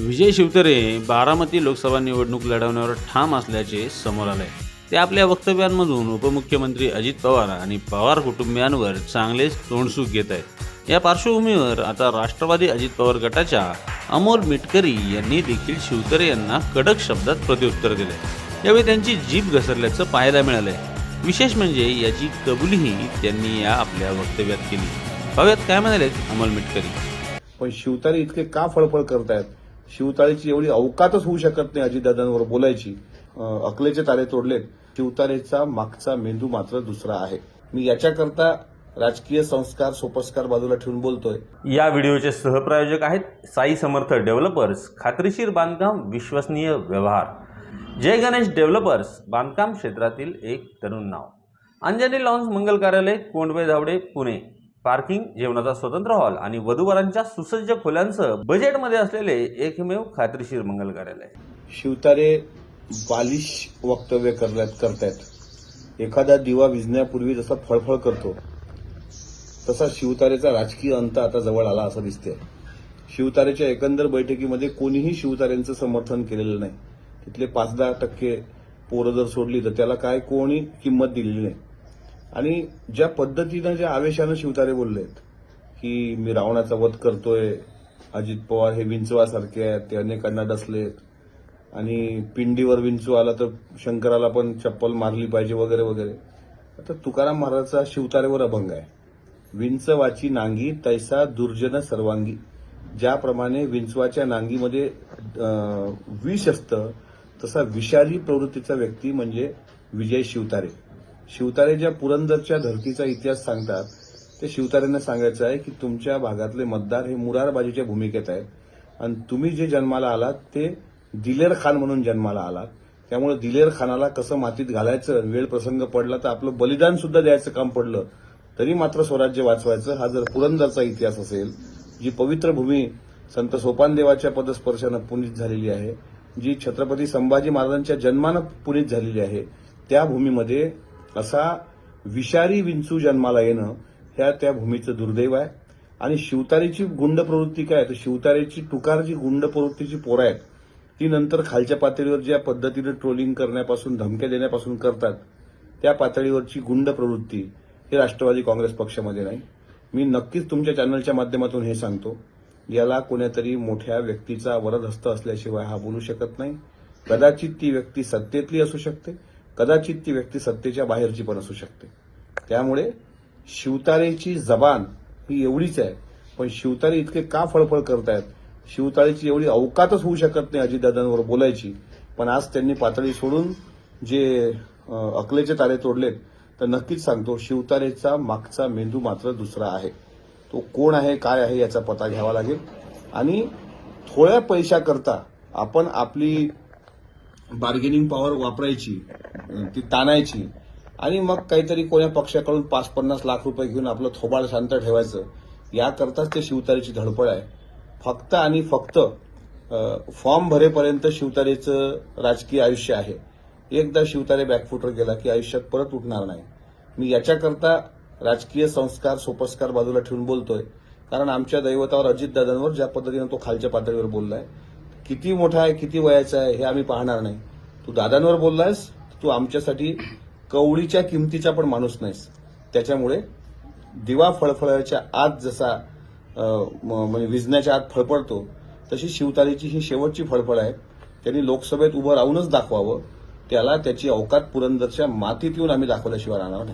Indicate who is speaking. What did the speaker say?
Speaker 1: विजय शिवतरे बारामती लोकसभा निवडणूक लढवण्यावर ठाम असल्याचे समोर आले ते आपल्या वक्तव्यांमधून उपमुख्यमंत्री अजित पवार आणि पवार कुटुंबियांवर चांगलेच तोंडसूक घेत आहेत. या पार्श्वभूमीवर आता राष्ट्रवादी अजित पवार गटाच्या अमोल मिटकरी यांनी देखील शिवतरे यांना कडक शब्दात प्रत्युत्तर दिले यावेळी त्यांची जीभ घसरल्याचं पाहायला मिळालंय. विशेष म्हणजे याची कबुलीही त्यांनी या आपल्या वक्तव्यात केली. पाहूयात काय म्हणाले अमोल मिटकरी.
Speaker 2: पण शिवतारे इतके का फळफळ करतायत? शिवतारेची एवढी अवकातच होऊ शकत नाही अजितदादांवर बोलायची. अकलेचे तारे तोडलेत. शिवतारेचा मागचा मेंदू मात्र दुसरा आहे. मी याच्याकरता राजकीय संस्कार सोपस्कार बाजूला ठेवून बोलतोय.
Speaker 3: या व्हिडिओचे सहप्रायोजक आहेत साई समर्थ डेव्हलपर्स खात्रीशीर बांधकाम विश्वसनीय व्यवहार. जय गणेश डेव्हलपर्स बांधकाम क्षेत्रातील एक तरुण नाव. अंजनी लॉन्स मंगल कार्यालय कोंडवे धावडे पुणे. पार्किंग जेवणाचा स्वतंत्र हॉल आणि वधूवरांच्या सुसज्ज खोल्यांसह बजेटमध्ये असलेले एकमेव खात्रीशीर मंगल कार्यालय.
Speaker 2: शिवतारे बालिश वक्तव्य करत करतायत. एखादा दिवा विजण्यापूर्वी जसा फळफळ करतो तसा शिवतारेचा राजकीय अंत आता जवळ आला असं दिसतंय. शिवतारेच्या एकंदर बैठकीमध्ये कोणीही शिवतारेंचं समर्थन केलेलं नाही. तिथले पाच दहा टक्के पोरं जर सोडली तर त्याला काय कोणी किंमत दिलेली नाही. आणि ज्या पद्धतीनं ज्या आवेशानं शिवतारे बोललेत की मी रावणाचा वध करतोय अजित पवार हे विंचवासारखे आहेत ते अनेकांना डसलेत आणि पिंडीवर विंचू आला तर शंकराला पण चप्पल मारली पाहिजे वगैरे वगैरे. आता तुकाराम महाराजचा शिवतारेवर अभंग आहे. विंचवाची नांगी तैसा दुर्जन सर्वांगी. ज्याप्रमाणे विंचवाच्या नांगीमध्ये विष असतं तसा विषारी प्रवृत्तीचा व्यक्ती म्हणजे विजय शिवतारे. शिवतारे ज्या पुरंदरच्या धर्तीचा इतिहास सांगतात ते शिवतारेंना सांगायचं आहे की तुमच्या भागातले मतदार हे मुरारबाजीच्या भूमिकेत आहेत. आणि तुम्ही जे जन्माला आलात ते दिलेर खान म्हणून जन्माला आलात. त्यामुळे दिलेर खानाला कसं मातीत घालायचं वेळ प्रसंग पडला तर आपलं बलिदान सुद्धा द्यायचं काम पडलं तरी मात्र स्वराज्य वाचवायचं. हा जर पुरंदरचा इतिहास असेल जी पवित्र भूमी संत सोपानदेवाच्या पदस्पर्शानं पुनीत झालेली आहे जी छत्रपती संभाजी महाराजांच्या जन्मानं पुनीत झालेली आहे त्या भूमीमध्ये असा विषारी विंचू जन्माला येणं ह्या त्या भूमीचं दुर्दैव आहे. आणि शिवतारेची गुंड प्रवृत्ती काय? तर शिवतारेची टुकार जी गुंड प्रवृत्तीची पोरं आहेत ती नंतर खालच्या पातळीवर ज्या पद्धतीनं ट्रोलिंग करण्यापासून धमक्या देण्यापासून करतात त्या पातळीवरची गुंड प्रवृत्ती ही राष्ट्रवादी काँग्रेस पक्षामध्ये नाही. मी नक्कीच तुमच्या चॅनलच्या माध्यमातून हे सांगतो याला कोण्यातरी मोठ्या व्यक्तीचा वरदहस्त असल्याशिवाय हा बोलू शकत नाही. कदाचित ती व्यक्ती सत्तेतली असू शकते कदाचित ती व्यक्ती सत्तेच्या बाहेरची पण असू शकते. त्यामुळे शिवतारेची जबान ही एवढीच आहे. पण शिवतारे इतके का फळफळ करतायत? शिवतारेची एवढी अवकातच होऊ शकत नाही अजितदादांवर बोलायची. पण आज त्यांनी पातळी सोडून जे अकलेचे तारे तोडलेत तर नक्कीच सांगतो शिवतारेचा मागचा मेंदू मात्र दुसरा आहे. तो कोण आहे काय आहे याचा पता घ्यावा लागेल. आणि थोड्या पैशाकरता आपण आपली बार्गेनिंग पॉवर वापरायची ती ताणायची. आणि मग काहीतरी कोण्या पक्षाकडून पाच पन्नास लाख रुपये घेऊन आपलं थोबाड शांत ठेवायचं याकरताच ते शिवतारेची धडपड आहे. फक्त आणि फक्त फॉर्म भरेपर्यंत शिवतारेचं राजकीय आयुष्य आहे. एकदा शिवतारे बॅकफुटर गेला की आयुष्यात परत उठणार नाही. मी याच्याकरता राजकीय संस्कार सोपस्कार बाजूला ठेवून बोलतोय. कारण आमच्या दैवतावर अजितदादांवर ज्या पद्धतीनं तो खालच्या पातळीवर बोललाय किती मोठा आहे किती वयाचा आहे हे आम्ही पाहणार नाही. तू दादांवर बोललायस तू आमच्यासाठी कवळीच्या किमतीचा पण माणूस नाहीस. त्याच्यामुळे दिवा फळफळाच्या आत जसा म- म्हणजे विजण्याच्या आत फळफळतो तशी शिवतारीची ही शेवटची फळफळ आहे. त्यांनी लोकसभेत उभं राहूनच दाखवावं. त्याला त्याची अवकात पुरंदरच्या मातीत येऊन आम्ही दाखवल्याशिवाय राहणार नाही.